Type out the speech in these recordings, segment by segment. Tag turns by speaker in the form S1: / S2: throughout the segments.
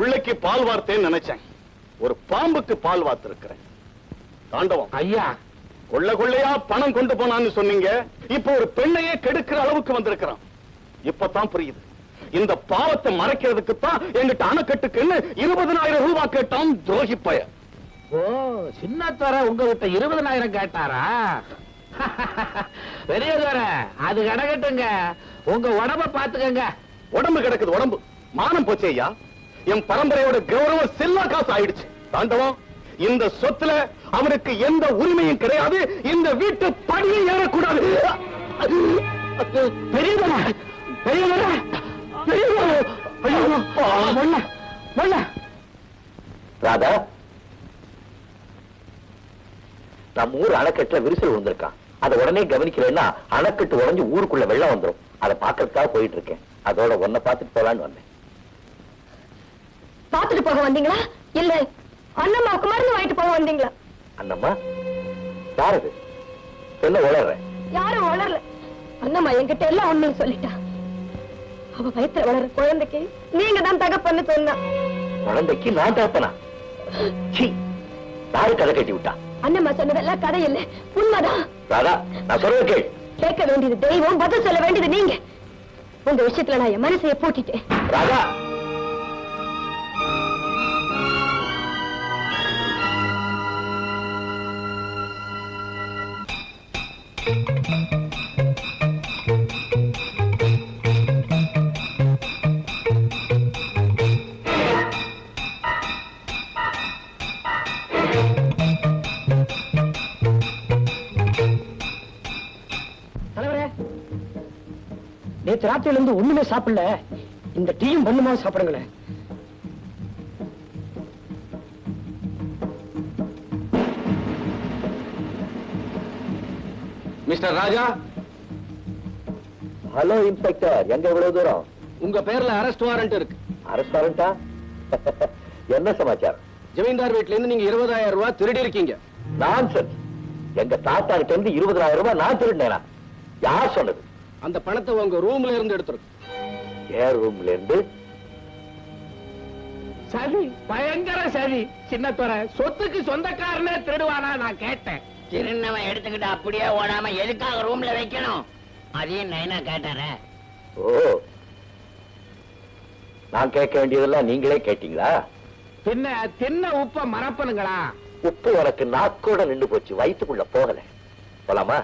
S1: பிள்ளைக்கு பால் வார்த்தேன்னு நினைச்சேன். ஒரு பாம்புக்கு பால் வார்த்திருக்கிறேன். தாண்டவம்.
S2: ஐயா.
S1: கொள்ள கொள்ளையா பணம் கொண்டு போனான்னு சொன்னீங்க. இப்போ ஒரு பெண்ணையே கெடுக்கிற அளவுக்கு வந்திருக்கிறான். இப்பதான் புரியுது. இந்த பாவத்தை மறைக்கிறதுக்கு தான் எங்கிட்ட அணைக்கட்டுக்குன்னு இருபதனாயிரம் ரூபாய் கேட்டான் துரோகி பய
S2: ஓ சின்னத்தோர உங்ககிட்ட இருபதனாயிரம் கேட்டாரா? பெரியதோர அது கிடக்கட்டுங்க உங்க உடம்ப பாத்துக்கங்க.
S1: உடம்பு கிடக்குது உடம்பு. மானம் போச்சே ஐயா. என் பரம்பரையோட கௌரவம் செல்லா காசு ஆயிடுச்சு. தாண்டவம் இந்த சொத்துல அவனுக்கு எந்த உரிமையும் கிடையாது. இந்த வீட்டு படியும் ஏறக்கூடாது.
S2: பெரியதோர பெரியதோர
S3: ராதா நம்ம ஊர் அணைக்கட்டுல விரிசல் விழுந்திருக்கான். அதை உடனே கவனிக்கலைன்னா அணைக்கட்டு உடஞ்சு ஊருக்குள்ள வெள்ளம் வந்துரும். அதை பாக்கிறதுக்காக போயிட்டு இருக்கேன். அதோட ஒன்ன பார்த்துட்டு போலான்னு வந்தேன்.
S4: பாத்துட்டு போக வந்தீங்களா? இல்ல அண்ணம்மாவுக்கு மருந்து வாங்கிட்டு போக வந்தீங்களா?
S3: அண்ணம்மா யாரது? என்ன உளற?
S4: யாரும் வளரல அண்ணம்மா என்கிட்ட எல்லாம் உண்மையை சொல்லிட்டா. அவ வயித்துல வளர குழந்தைக்கு நீங்க தான் தகப்பன்னு சொன்னா.
S3: குழந்தைக்கு நான் தாப்பனா சீ யாரு கதை கட்டி விட்டா?
S4: அண்ணம்மா சொன்னதெல்லாம் கதை இல்ல உண்மைதான்.
S3: ராதா நான் சொல்றது கேள்.
S4: கேட்க வேண்டியது தெய்வம் பதில் சொல்ல வேண்டியது நீங்க. உங்க விஷயத்துல நான் என் மனசைய பூட்டிட்டேன்.
S3: ராதா
S2: நேற்று ராத்திரில இருந்து ஒண்ணுமே சாப்பிடல. இந்த டீயும் பண்ணுமா சாப்பிடுங்களேன்.
S1: மிஸ்டர் ராஜா?
S3: Hello inspector. எங்க இவ்வளவு தூரம்?
S1: உங்க பேர்ல அரெஸ்ட் வாரண்ட் இருக்கு.
S3: அரசாரண்டா என்ன சமாச்சாரம்?
S1: ஜமீன்தார் வீட்ல இருந்து நீங்க இருபதாயிரம் ரூபாய் திருடி இருக்கீங்க.
S3: நான்சென்ஸ் எங்க தாத்தா கிட்ட இருந்து இருபதாயிரம் ரூபாய் நான் திருடினேனா? யார் சொன்னது?
S1: அந்த பணத்தை உங்க ரூம்ல இருந்து எடுத்துருக்கு
S3: ஏர் ரூம்ல இருந்து?
S2: சதி பயங்கர சதி சின்னத்தோர சொத்துக்கு சொந்தக்காரனே திருடுவானா நான் கேட்டேன்.
S5: திருநவன் எடுத்துக்கிட்டு அப்படியே ஓடாம எதுக்காக ரூம்ல வைக்கணும்? அதையும் நைனா கேட்டாரே.
S3: ஓ. நான் கேட்க வேண்டியதெல்லாம் நீங்களே கேட்டீங்களா?
S2: பின்ன தின்ன உப்ப மறப்பனுங்களா?
S3: உப்பு உனக்கு நாக்கோட நின்று போச்சு வயித்துக்குள்ள போகல. போலாமா?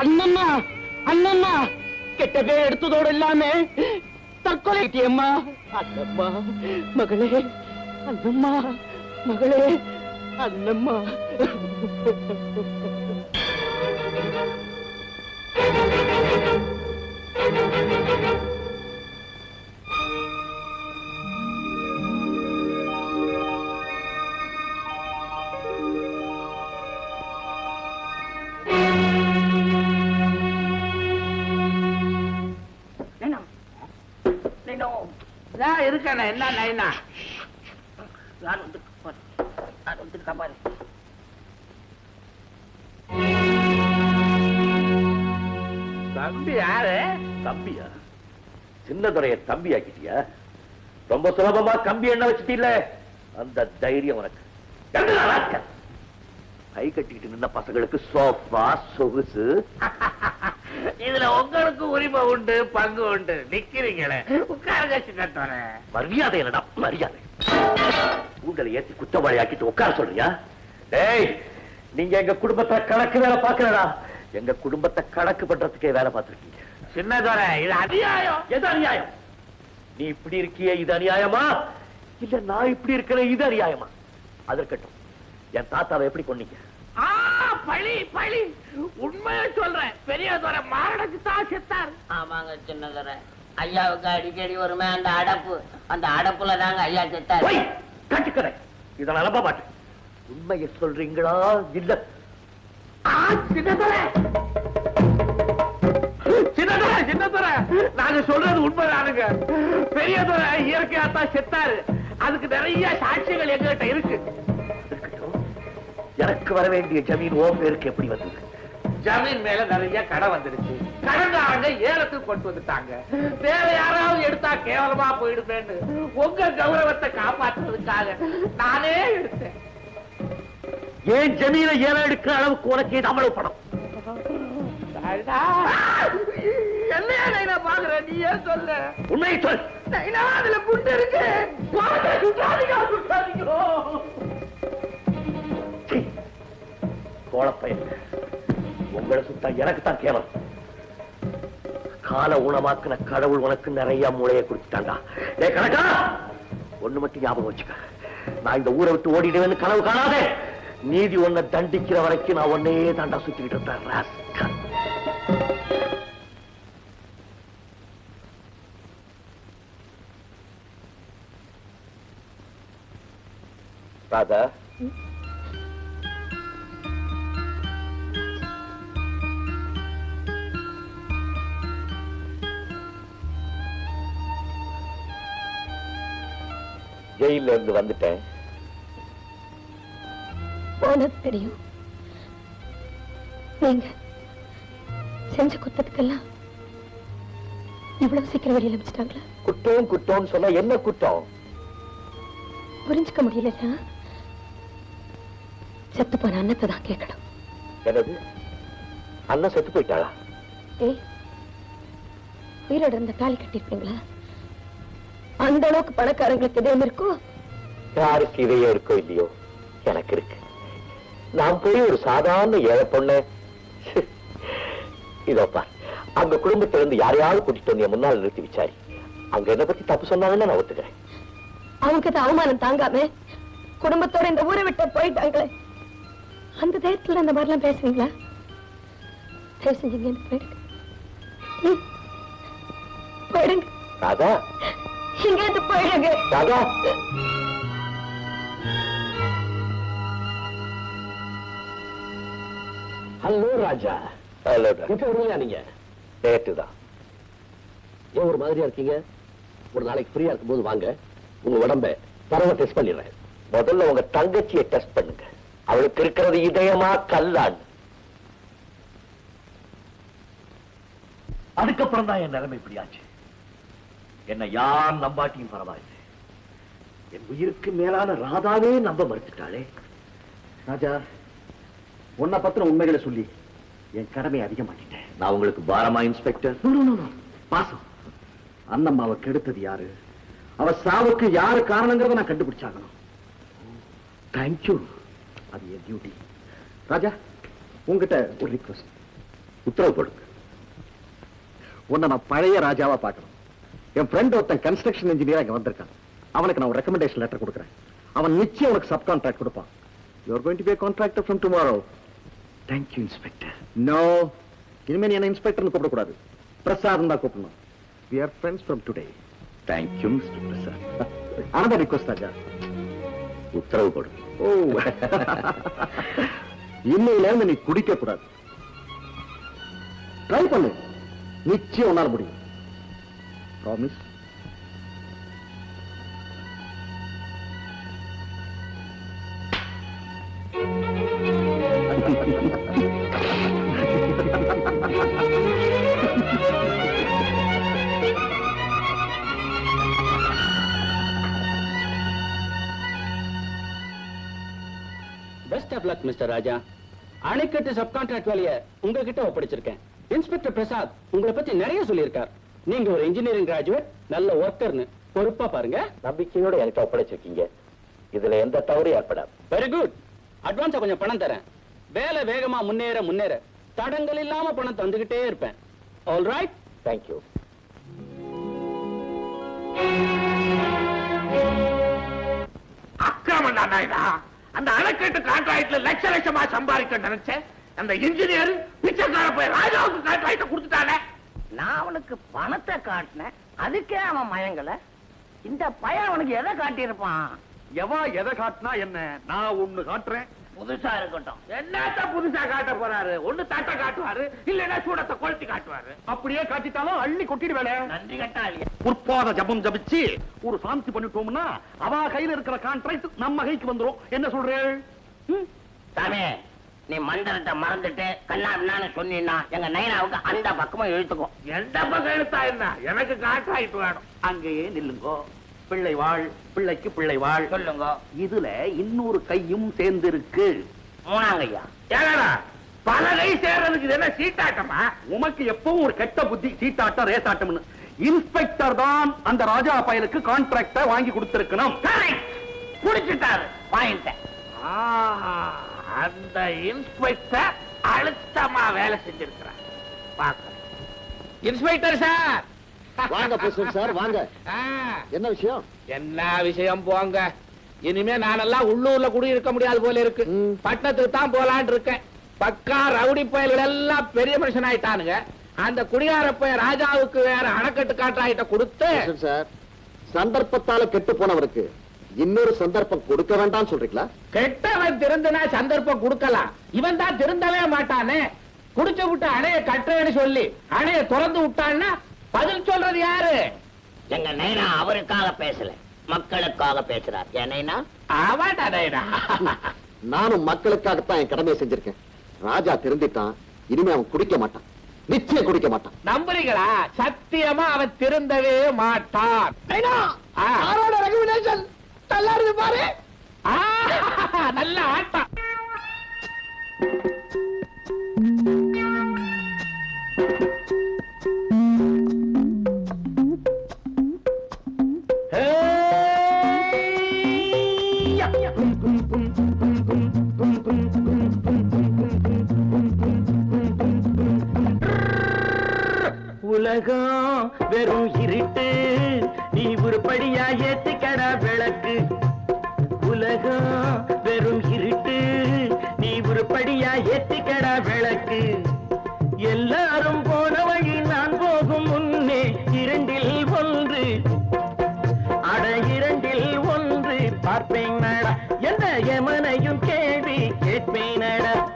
S2: அண்ணம்மா அண்ணம்மா கெட்ட பேர் எடுத்ததோடு இல்லாம தற்கொலை அம்மா. அண்ணம்மா மகளே அண்ணம்மா மகளே அண்ணம்மா. இருக்கேன் என்ன நைனா?
S5: யார் வந்து. யார் பாரு.
S2: தம்பி யாரு?
S3: தம்பியா? சின்னதுரைய தம்பி ஆக்கிட்டியா ரொம்ப சுலபமா கம்பி எண்ண வச்சுட்டீல்ல? அந்த தைரியம் உனக்கு? கை கட்டிக்கிட்டு நின்ன பசங்களுக்கு சோஃபா சொகுசு.
S2: இதுல உங்களுக்கு உரிமை உண்டு பங்கு உண்டு. நிக்கிறீங்களே. உட்காருங்க சின்னத்தோர
S3: மரியாதை என்னடா மரியாதை. உங்களை ஏத்தி குற்றவாளி ஆக்கிட்டு உட்கார சொல்றியா? டேய் நீங்க எங்க குடும்பத்தை கணக்கு வேலை பாக்குறடா எங்க குடும்பத்தை கணக்கு பண்றதுக்கே வேலை பார்த்திருக்கீங்க.
S2: சின்னதோர இது அநியாயம்.
S3: எது அநியாயம்? நீ இப்படி இருக்கியே இது அநியாயமா? இல்ல நான் இப்படி இருக்கிறேன் இது அநியாயமா? அது இருக்கட்டும். என் தாத்தாவை எப்படி கொன்னீங்க?
S2: ஆ பழி பழி. உண்மையை சொல்றேன். பெரியதோர மாரடைச்சு தான் செத்தார்.
S5: ஆமாங்க சின்னதர ஐயாவுக்கு அடிக்கடி வருமே அந்த அடப்பு. அந்த அடப்புல தாங்க ஐயா செத்தாரு.
S3: கட்டுக்கிறேன். இதை நம்ப மாட்டேன் உண்மையை சொல்றீங்களா? இல்ல. நாங்க சொல்றது உண்மைதானுங்க. பெரிய துறை இயற்கையா தான் செத்தாரு. அதுக்கு நிறைய சாட்சிகள் எங்ககிட்ட இருக்கு. எனக்கு வர வேண்டிய ஜமீன் ஓ பேருக்கு எப்படி வந்தது ஜமீன் மேல நிறைய கடை வந்துடுச்சு. கடன்காரங்க ஏலத்துக்கு கொண்டு வந்துட்டாங்க. வேற யாராவது எடுத்தா கேவலமா போயிடுமேன்னு உங்க கௌரவத்தை காப்பாற்றுறதுக்காக நானே எடுத்தேன். ஏன் ஜமீனை ஏலம் எடுக்கிற அளவுக்கு உனக்கு இது படம் என்னையா நைனா பாக்குற? நீ ஏன் சொல்ல? உண்மையை சொல். நைனா அதுல குண்டு இருக்கு. சுட்டாதீங்க, சுட்டாதீங்க. சீ, கோலப்பையன். உங்களை எனக்கு தான் கேவல் கால உணவாக்குன கடவுள் உனக்கு நிறைய மூளையை கொடுத்துட்டாண்டா ஏ கணக்கா! ஒண்ணு மட்டும் ஞாபகம் வச்சுக்க. நான் இந்த ஊரை விட்டு ஓடிடுவேன்னு கனவு காணாதே. நீதி உன்னை தண்டிக்கிற வரைக்கும் நான் ஒன்னே தாண்டா சுத்திக்கிட்டு இருப்பேன் ராதா ஜெயில இருந்து வந்துட்டேன்.
S4: தெரியும். நீங்க செஞ்ச குத்தத்துக்கெல்லாம் இவ்வளவு சீக்கிரம் வெளியில வச்சுட்டாங்களா
S3: குற்றம் குற்றம்னு சொன்னா என்ன குற்றம்?
S4: புரிஞ்சுக்க முடியல செத்து போன அன்னத்தை தான் கேட்கணும்.
S3: என்னது? அண்ணன் செத்து போயிட்டாளா?
S4: ஏய் உயிரோட இருந்த தாலி கட்டிருப்பீங்களா அந்த அளவுக்கு பணக்காரங்களுக்கு இதயம் இருக்கும்
S3: யாருக்கு இதையோ இருக்கோ இல்லையோ? எனக்கு இருக்கு. நான் போய் ஒரு சாதாரண ஏழை பொண்ணு இதோ பார். அங்க குடும்பத்துல இருந்து யாரையாவது கூட்டிட்டு வந்து முன்னால் நிறுத்தி விசாரி அவங்க என்ன பத்தி தப்பு சொன்னாங்கன்னு நான் ஒத்துக்கிறேன்.
S4: அவங்க தான் அவமானம் தாங்காம குடும்பத்தோட இந்த ஊரை விட்டு போயிட்டாங்களே. அந்த தைரியத்துல அந்த மாதிரிலாம் பேசுவீங்களா? தயவு செஞ்சீங்க போயிடுங்க. போயிடுங்க.
S3: ராதா
S4: இங்க இருந்து போயிடுங்க
S3: ராதா
S6: ஹலோ ராஜா.
S3: ஹலோ
S6: எப்ப வருவீங்க நீங்க?
S3: நேற்று தான்.
S6: ஏன் ஒரு மாதிரியா இருக்கீங்க? ஒரு நாளைக்கு ஃப்ரீயா இருக்கும்போது வாங்க. உங்க உடம்ப தரவ டெஸ்ட் பண்ணிடுறேன்.
S3: முதல்ல உங்க தங்கச்சியை டெஸ்ட் பண்ணுங்க. அவளுக்கு இருக்கிறது இதயமா கல்லான். அதுக்கப்புறம் தான் என் நிலைமை இப்படியாச்சு என்ன யார் நம்பாட்டியும் பரவாயில்லை. என் உயிருக்கு மேலான ராதாவே நம்ப மறுத்துட்டாளே.
S7: ராஜா உன்னை பத்தின உண்மைகளை சொல்லி என் கடமையை அதிகமாக்கிட்டேன்.
S3: நான் உங்களுக்கு பாரமா இன்ஸ்பெக்டர்.
S7: பாசம். அண்ணம்மாவை கெடுத்தது யாரு? அவ சாவுக்கு யாரு காரணங்கிறத நான் கண்டுபிடிச்சாகணும். தேங்க்யூ அது என் டியூட்டி ராஜா உங்ககிட்ட ஒரு ரிக்வஸ்ட் உத்தரவு போடுங்க உன்னை நான் பழைய ராஜாவா பார்க்கணும். என் ஃப்ரெண்ட் ஒருத்தன் கன்ஸ்ட்ரக்ஷன் இன்ஜினியர் இங்க வந்திருக்கான். அவனுக்கு நான் ஒரு ரெக்கமெண்டேஷன் லெட்டர் கொடுக்குறேன். அவன் நிச்சயம் உனக்கு சப் கான்ட்ராக்ட் கொடுப்பான் you are going to be contractor from tomorrow thank you inspector no இனிமேல் நீ என்ன இன்ஸ்பெக்டர்னு கூப்பிடக்கூடாது. பிரசாத் தான் கூப்பிடணும். We are friends from today
S3: thank you mister Prasad
S7: another request Raja
S3: உத்தரவு போடு.
S7: ஓ. இன்னையில இருந்து நீ குடிக்க கூடாது ட்ரை பண்ணு. நிச்சயம் உன்னால முடியும். Promise
S6: best of luck mister Raja அணைக்கட்டு சப்கான்ட்ராக்ட் வேலையை உங்ககிட்ட ஒப்படைச்சிருக்கேன். இன்ஸ்பெக்டர் பிரசாத் உங்களை பத்தி நிறைய சொல்லியிருக்கார். நீங்க ஒரு இன்ஜினியரிங் கிராஜுவேட் நல்ல ஒர்க்கர்னு பொறுப்பா பாருங்க.
S3: நம்பிக்கையோட என்கிட்ட ஒப்படைச்சிருக்கீங்க இதுல எந்த தவறும் ஏற்படாது.
S6: வெரி குட் அட்வான்ஸா கொஞ்சம் பணம் தரேன். வேலை வேகமா முன்னேற முன்னேற. தடங்கள் இல்லாம பணம் தந்துகிட்டே இருப்பேன். ஆல் ரைட்
S3: தேங்க்யூ
S2: அக்கிரமம் தானா அந்த அணைக்கட்டு கான்ட்ராக்ட்ல லட்ச லட்சமா சம்பாதிக்க நினைச்சேன். அந்த இன்ஜினியர் பிச்சைக்கார போய் ராஜாவுக்கு கான்ட்ராக்ட் கொடுத்துட்டானே.
S5: நான் அவனுக்கு பணத்தை காட்டினேன். அதுக்கே அவன் மயங்கல. இந்த பையன் அவனுக்கு எதை காட்டியிருப்பான்?
S7: எவன் எதை காட்டினா என்ன? நான் ஒண்ணு காட்டுறேன்.
S5: புதுசா இருக்கட்டும்.
S2: என்னத்த புதுசா காட்ட போறாரு? ஒண்ணு தட்டை காட்டுவாரு இல்லன்னா சூடத்தை கொளுத்தி காட்டுவாரு.
S1: அப்படியே காட்டிட்டாலும் அள்ளி கொட்டிடுவேனே.
S5: நன்றி கட்டாளியா
S1: உற்பாத ஜபம் ஜபிச்சு ஒரு சாந்தி பண்ணிட்டோம்னா அவ கையில இருக்கிற கான்ட்ராக்ட் நம்ம கைக்கு வந்துரும். என்ன சொல்றேன்
S5: சாமி. நீ மந்திரத்தை மறந்துட்டு கண்ணாபின்னான்னு சொன்னீன்னா எங்க நைனாவுக்கு அந்த பக்கமும் இழுத்துக்கும்.
S2: எந்த பக்கம் எழுத்தா என்ன எனக்கு காட்டாயிட்டு வேணும்
S1: அங்கேயே நில்லுங்கோ. பிள்ளை வாழ் பிள்ளைக்கு பிள்ளை வாழ்.
S5: சொல்லுங்க.
S1: இதுல இன்னொரு கையும் சேர்ந்திருக்கு.
S5: மூணாங்கய்யா.
S2: ஏடா பல கை சேர்றதுக்கு இது என்ன சீட்டாட்டமா?
S1: உமக்கு எப்பவும் ஒரு கெட்ட புத்தி சீட்டாட்டம் ரேசாட்டம்னு. இன்ஸ்பெக்டர் தான் அந்த ராஜா பயலுக்கு கான்ட்ராக்ட வாங்கி கொடுத்திருக்கணும்.
S5: குடிச்சிட்டாரு வாங்கிட்டேன்.
S2: ஆஹா, அந்த இன்ஸ்பெக்டர் அழுத்தமா வேலை செஞ்சிருக்கிறார். பார்க்கலாம் இன்ஸ்பெக்டர் சார்.
S7: வாங்க பிரசிடன்ட் சார் வாங்க.
S2: ஆ,
S7: என்ன விஷயம்?
S2: என்ன விஷயம் போங்க. இனிமே நானெல்லாம் உள்ளூர்ல குடியிருக்க முடியாது போல இருக்கு. பட்டணத்துக்கு தான் போலான்னு இருக்கேன். பக்கா ரவுடி பயல்கள் எல்லாம் பெரிய மனுஷன் ஆயிட்டானுங்க. அந்த குடியார பைய ராஜாவுக்கு வேற அணைக்கட்டு காட்டாயிட்ட கொடுத்து
S7: சார் சந்தர்ப்பத்தால கெட்டு போனவருக்கு இன்னொரு சந்தர்ப்பம் கொடுக்க வேண்டாம்னு சொல்றீங்களா?
S2: கெட்டவன் திருந்தினா சந்தர்ப்பம் கொடுக்கலாம். இவன் தான் திருந்தவே மாட்டானே. குடிச்சு விட்டு அணைய கட்டுறேன்னு சொல்லி அணைய திறந்து விட்டான்னா பதில் சொல்றது யாரு?
S5: எங்க நைனா அவருக்காக பேசல மக்களுக்காக பேசுறார். என் நைனா?
S2: அவன்டா நைனா.
S7: நானும் மக்களுக்காகத்தான் என் கடமையை செஞ்சிருக்கேன். ராஜா திருந்திட்டான் இனிமே அவன் குடிக்க மாட்டான். நிச்சயம் குடிக்க மாட்டான்.
S2: நம்புறீங்களா? சத்தியமா அவன் திருந்தவே மாட்டான். ஆ.
S7: நல்லா இருக்கு பாரு.
S2: நல்ல ஆட்டம்.
S8: உலகம் வெறும் இருட்டு. நீ உருப்படியா ஏத்திக்கடா விளக்கு. உலகம் வெறும் இருட்டு. நீ ஒரு படியா ஏத்திக்கடா விளக்கு. எல்லாரும் போன வழி நான் போகும் முன்னே இரண்டில் ஒன்று. அட இரண்டில் ஒன்று. பார்ப்பேன் நடா. எந்த எமனையும் கேள்வி கேட்பேன் நடா.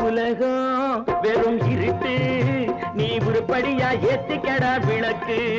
S8: உலகம் வெறும் இருட்டு. நீ ஒரு படியா ஏத்திக்கடா விளக்கு.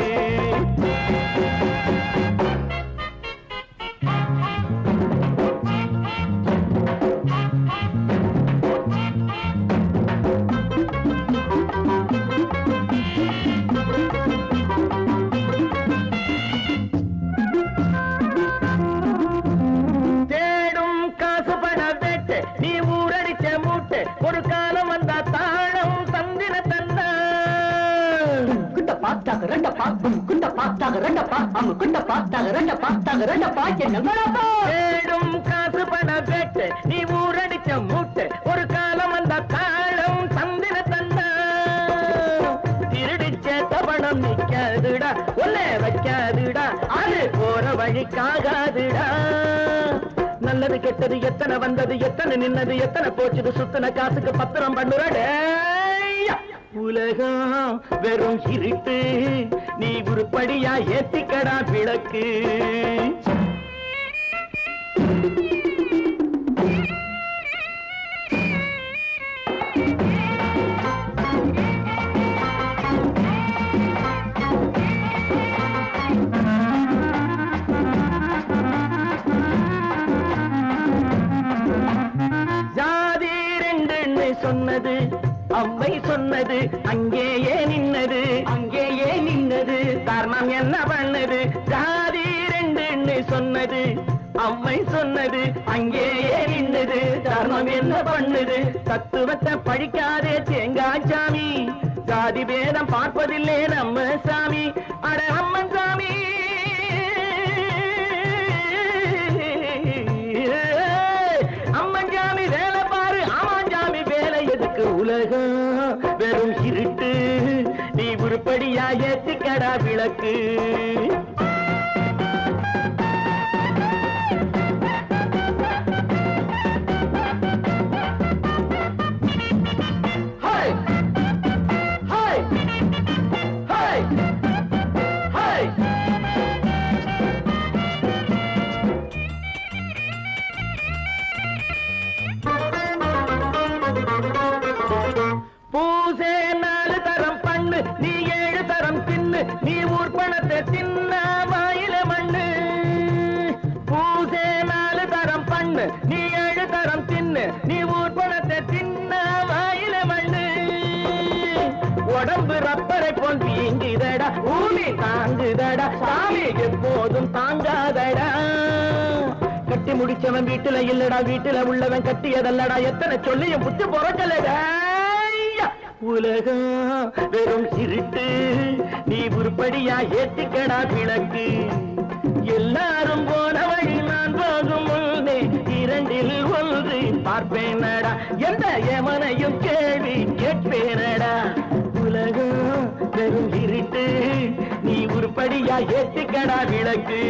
S9: குண்ட பார்த்தாக ரெண்ட பாக்கும் குண்ட பார்த்தாக ரெண்ட பாக்கும் குண்ட பார்த்தாக ரெண்ட பார்த்தாக ரெண்ட பாக்க
S8: காசு பண வேட்டு நீ ஊரடிச்ச மூட்டு ஒரு காலம் அந்த காலம் தந்திர தந்தா. திருடிச்ச தவணம் நிக்காதுடா ஒல்ல வைக்காதுடா அது போற வழிக்காகாதுடா. நல்லது கெட்டது எத்தனை வந்தது எத்தனை நின்னது எத்தனை போச்சுது சுத்தின காசுக்கு பத்திரம் பண்ணுறடே உலகம் வெறும் இருட்டு. நீ உருப்படியா ஏத்திக்கடா விளக்கு. சொன்னது அங்கேயே நின்னது. அங்கேயே நின்னது காரணம் என்ன பண்ணது? ஜாதி ரெண்டுன்னு சொன்னது. அம்மை சொன்னது அங்கேயே நின்னது. தர்மம் என்ன பண்ணுது? தத்துவத்தை படிக்காதே தேங்காய் சாமி. ஜாதி பேதம் பார்ப்பதில்லே நம்ம சாமி. அட அம்மா ஐயா ஏத்திக்கடா விளக்கு. பூசே நாலு தரம் நீ நீ ஊர் பணத்தை தின்ன வாயில மண்ணு. பூசே நாலு தரம் பண்ணு நீ ஏழு தரம் தின்னு. நீ ஊர் பணத்தை தின்ன வாயில மண்ணு. உடம்பு ரப்பரை போல் வீங்குதடா ஊமி தாங்குதடா சாமி எப்போதும் தாங்காதடா. கட்டி முடிச்சவன் வீட்டுல இல்லடா வீட்டுல உள்ளவன் கட்டியதல்லடா எத்தனை சொல்லியும் புத்தி பொறக்கலடா. உலகம் வெறும் சிரிட்டு நீ உருப்படியா ஏத்திக்கடா விளக்கு. எல்லாரும் போன வழி நான் போகும் முன்னே இரண்டில் ஒன்று பார்ப்பேனடா. எந்த எவனையும் கேள்வி கேட்பேனடா. உலகம் வெறும் இருட்டு நீ உருப்படியா ஏத்திக்கடா விளக்கு.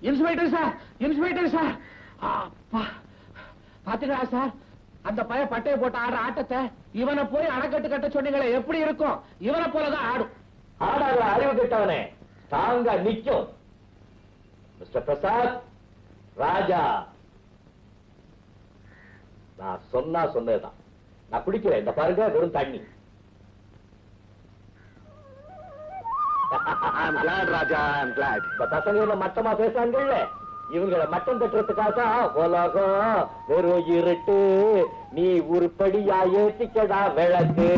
S2: Inspector sir inspector sir. அப்பா. பாத்துக்கா சார். அந்த பைய பட்டைய போட்டு ஆடுற ஆட்டத்தை இவனை போய் அணைக்கட்டு கட்ட சொன்னீங்களே எப்படி இருக்கும்? இவனை போலதான் ஆடும்.
S3: ஆடாத அறிவு கெட்டவனே தாங்க நிக்கும் மிஸ்டர் பிரசாத் ராஜா. நான் சொன்னா சொன்னதுதான். நான் குடிக்கிறேன். இந்த பாருங்க வெறும் தண்ணி.
S7: I'm glad, Raja I'm glad.
S3: இந்த பசங்க மட்டமா பேசுறாங்கல்ல? இவங்கள மட்டம் தட்டுறதுக்காக உலகம் வெறும் இருட்டு. நீ உருப்படியா ஏத்திக்கடா விளக்கு.